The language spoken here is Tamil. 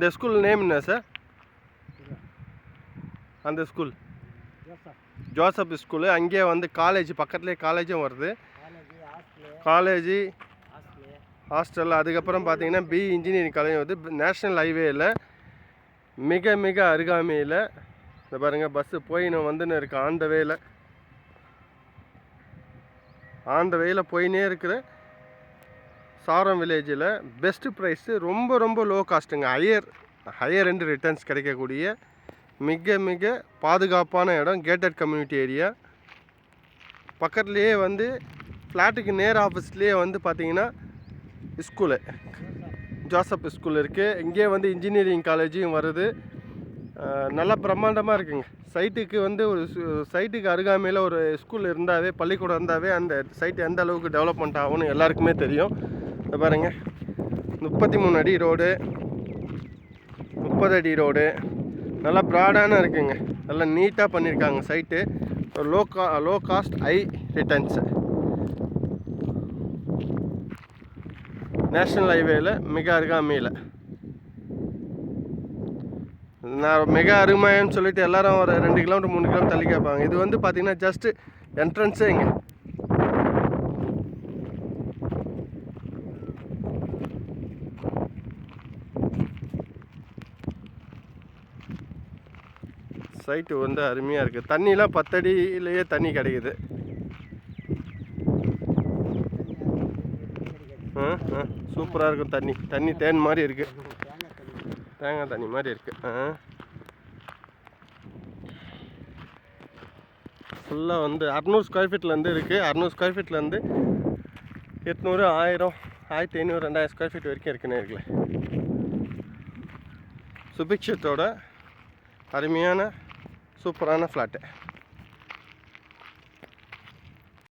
இந்த ஸ்கூல் நேம் என்ன சார் அந்த ஸ்கூல் ஜோசப் ஸ்கூலு அங்கேயே வந்து காலேஜ் பக்கத்துலேயே காலேஜும் வருது. காலேஜ் ஹாஸ்டல் அதுக்கப்புறம் பார்த்தீங்கன்னா பி இன்ஜினியரிங் காலேஜ் வந்து நேஷ்னல் ஹைவேயில் மிக மிக அருகாமையில் இந்த பாருங்கள் பஸ்ஸு போயின்னு வந்துன்னு இருக்கு. ஆந்த வேயில் ஆந்த வேயில் போயின்னே போயினே இருக்கிற சாரம் வில்லேஜில் பெஸ்ட்டு ப்ரைஸு ரொம்ப ரொம்ப லோ காஸ்ட்டுங்க ஹையர் ஹையர் ரெண்டு ரிட்டர்ன்ஸ் கிடைக்கக்கூடிய மிக மிக பாதுகாப்பான இடம் கேட்டட் கம்யூனிட்டி ஏரியா பக்கத்துலேயே வந்து ஃப்ளாட்டுக்கு நேர் ஆஃபீஸ்லேயே வந்து பார்த்தீங்கன்னா ஸ்கூலு ஜோசப் ஸ்கூல் இருக்குது இங்கேயே வந்து இன்ஜினியரிங் காலேஜும் வருது. நல்லா பிரம்மாண்டமாக இருக்குங்க. சைட்டுக்கு வந்து ஒரு சைட்டுக்கு அருகாமையில் ஒரு ஸ்கூல் இருந்தாவே பள்ளிக்கூடம் இருந்தாவே அந்த சைட்டு எந்த அளவுக்கு டெவலப்மெண்ட் ஆகும்னு எல்லாருக்குமே தெரியும். இந்த பாருங்க. முப்பத்தி மூணு அடி ரோடு முப்பது அடி ரோடு. நல்லா ப்ராடான இருக்குங்க. நல்லா நீட்டாக பண்ணியிருக்காங்க சைட்டு லோ கா low cost high returns national ஹைவேயில் மிக அருகாமையில் நான் மிக அருமைன்னு சொல்லிட்டு எல்லாரும் ஒரு ரெண்டு கிலோமீட்டர் மூணு கிலோமீட்டர் தள்ளி கேட்பாங்க. இது வந்து பார்த்திங்கன்னா ஜஸ்ட்டு என்ட்ரன்ஸே இங்கே. சைட்டு வந்து அருமையாக இருக்குது தண்ணிலாம் பத்தடியிலேயே தண்ணி கிடைக்குது. ஆ ஆ சூப்பராக இருக்கும் தண்ணி. தண்ணி தேன் மாதிரி இருக்குது தேங்காய் தண்ணி மாதிரி இருக்குது ஆ. ஃபுல்லாக வந்து அறநூறு ஸ்கொயர் ஃபீட்லேருந்து இருக்குது அறநூறு ஸ்கொயர் ஃபீட்லேருந்து எட்நூறு ஆயிரம் ஆயிரத்தி ஐநூறு ரெண்டாயிரம் ஸ்கொயர் ஃபீட் வரைக்கும் இருக்குன்னு இருக்குல்ல சுபிக்ஷத்தோட அருமையான சூப்பரான ஃப்ளாட்டு.